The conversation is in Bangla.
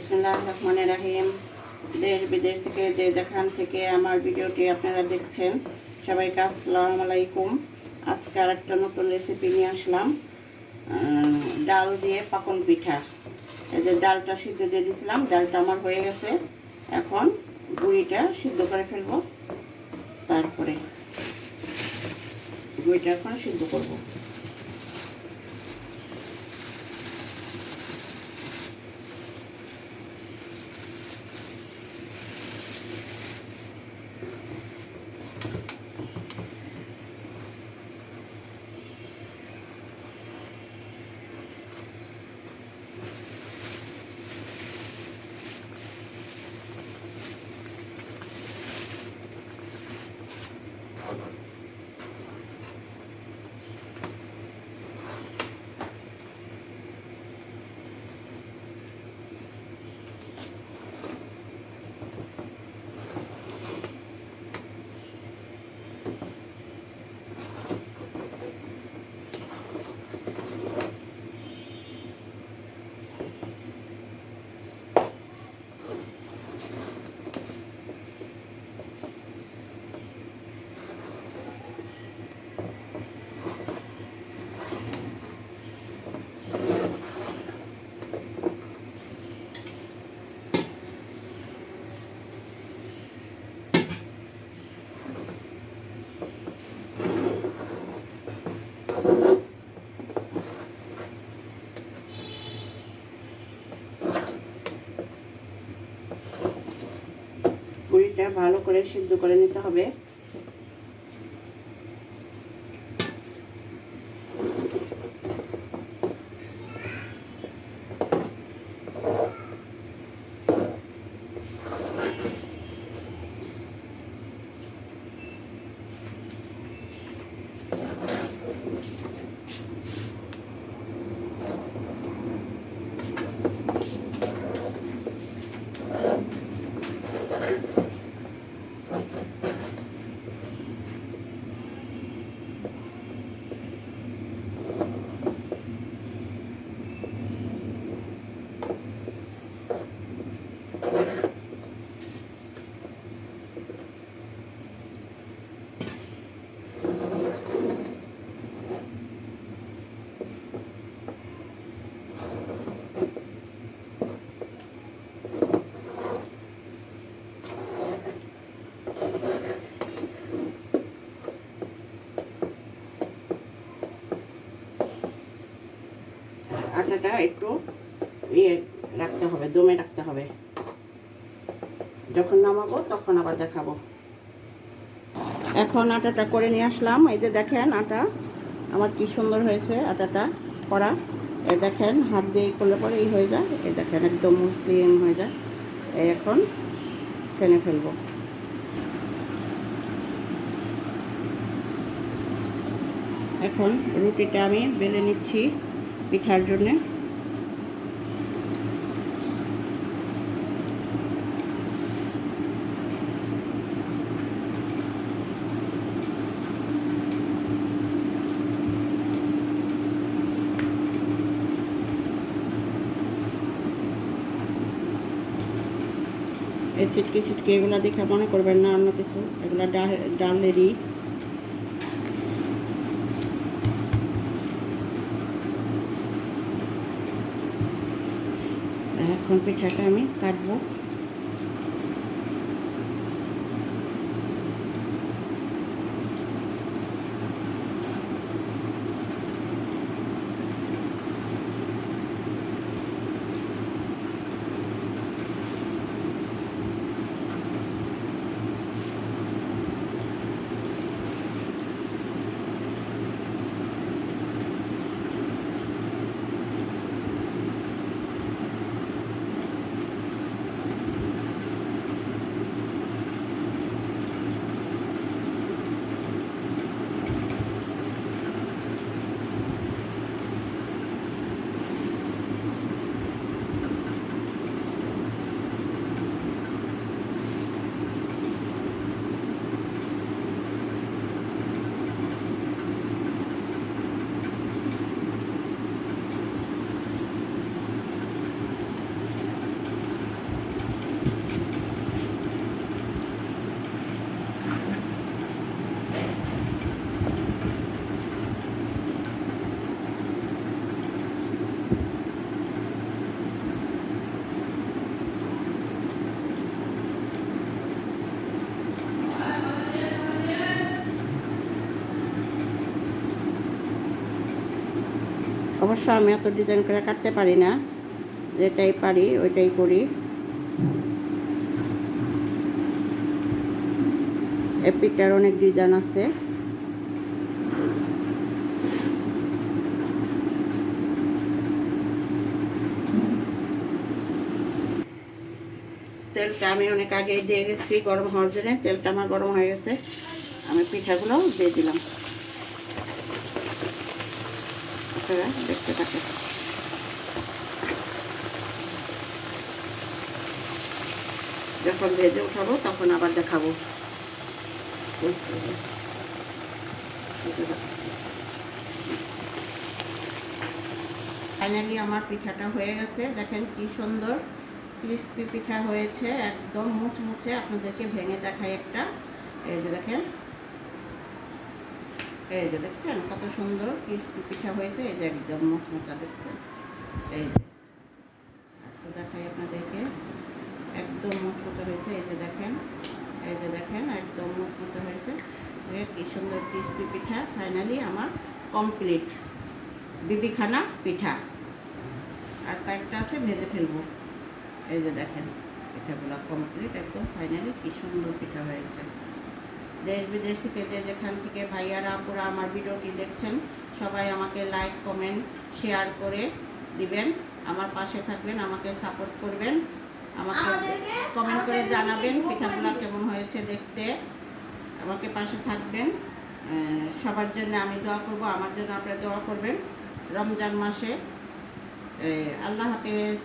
বিসমুল্লাহ রহমান রাহিম। দেশ বিদেশ থেকে যে যেখান থেকে আমার ভিডিওটি আপনারা দেখছেন, সবাইকে আসসালামু আলাইকুম। আজকে আর একটা নতুন রেসিপি নিয়ে আসলাম। ডাল দিয়ে পাকন পিঠা। এই যে ডালটা সিদ্ধ দিয়ে দিয়েছিলাম ডালটা আমার হয়ে গেছে। এখন গুঁড়িটা সিদ্ধ করে ফেলব। তারপরে গুঁড়িটা এখন সিদ্ধ করব। গুঁড়িটা ভালো করে সিদ্ধ করে নিতে হবে। আটাটা একটু ইয়ে রাখতে হবে, দমে রাখতে হবে। যখন নামাবো তখন আবার দেখাবো। এখন আটাটা করে নিয়ে আসলাম। এই যে দেখেন আটা, আমার কি সুন্দর হয়েছে আটাটা করা। এ দেখেন, হাত দিয়ে করলে পরে এই হয়ে যায়। এ দেখেন, একদম মুসলিম হয়ে যায়। এই এখন ছেনে ফেলব। এখন রুটিটা আমি বেলে নিচ্ছি। পিঠার জন্যে। এই ছিটকে ছিটকে এগুলো দেখে মনে করবেন না অন্য কিছু। এগুলো ডাল ডালেরই এখন পিঠাটা আমি কাটবো। অবশ্য আমি এত ডিজাইন করে কাটতে পারি না, যেটাই পারি ওইটাই করি। এই পিঠটার অনেক ডিজাইন আছে। তেলটা আমি অনেক আগে দিয়ে গেছি গরম হওয়ার জন্য, তেলটা আমার গরম হয়ে গেছে। আমি পিঠাগুলো দিয়ে দিলাম। আপনারা দেখতে থাকেন। যখন ভেজে উঠাবো, তখন আবার দেখাবো। ফাইনালি আমার পিঠাটা হয়ে গেছে। দেখেন কি সুন্দর ক্রিস্পি পিঠা হয়েছে, একদম মুচমুচে। আপনাদেরকে ভেঙে দেখাই একটা। এই যে দেখেন এই যে দেখছেন, কত সুন্দর পিঠা হয়েছে, এই যে একদম মুচমুচা দেখছেন, এই যে। একটু দেখাই আপনাদেরকে, একদম মুচমুচে হয়েছে, এই যে দেখেন, এই যে দেখেন, একদম মুচমুচে হয়েছে। কি সুন্দর ক্রিস্পি পিঠা ফাইনালি আমার কমপ্লিট বিবিখানা পিঠা। আর কয়েকটা আছে, ভেজে ফেলব। এই যে দেখেন, পিঠাগুলো কমপ্লিট একদম ফাইনালি কি সুন্দর পিঠা হয়েছে। দেশ বিদেশ থেকে যে যেখান থেকে ভাইয়ারা আপুরা আমার ভিডিওটি দেখছেন সবাই আমাকে লাইক কমেন্ট শেয়ার করে দিবেন। আমার পাশে থাকবেন আমাকে সাপোর্ট করবেন। আমাকে কমেন্ট করে জানাবেন পিঠাগুলো কেমন হয়েছে দেখতে। আমাকে পাশে থাকবেন। সবার জন্য আমি দোয়া করব আমার জন্য আপনারা দোয়া করবেন। রমজান মাসে। আল্লাহ হাফেজ।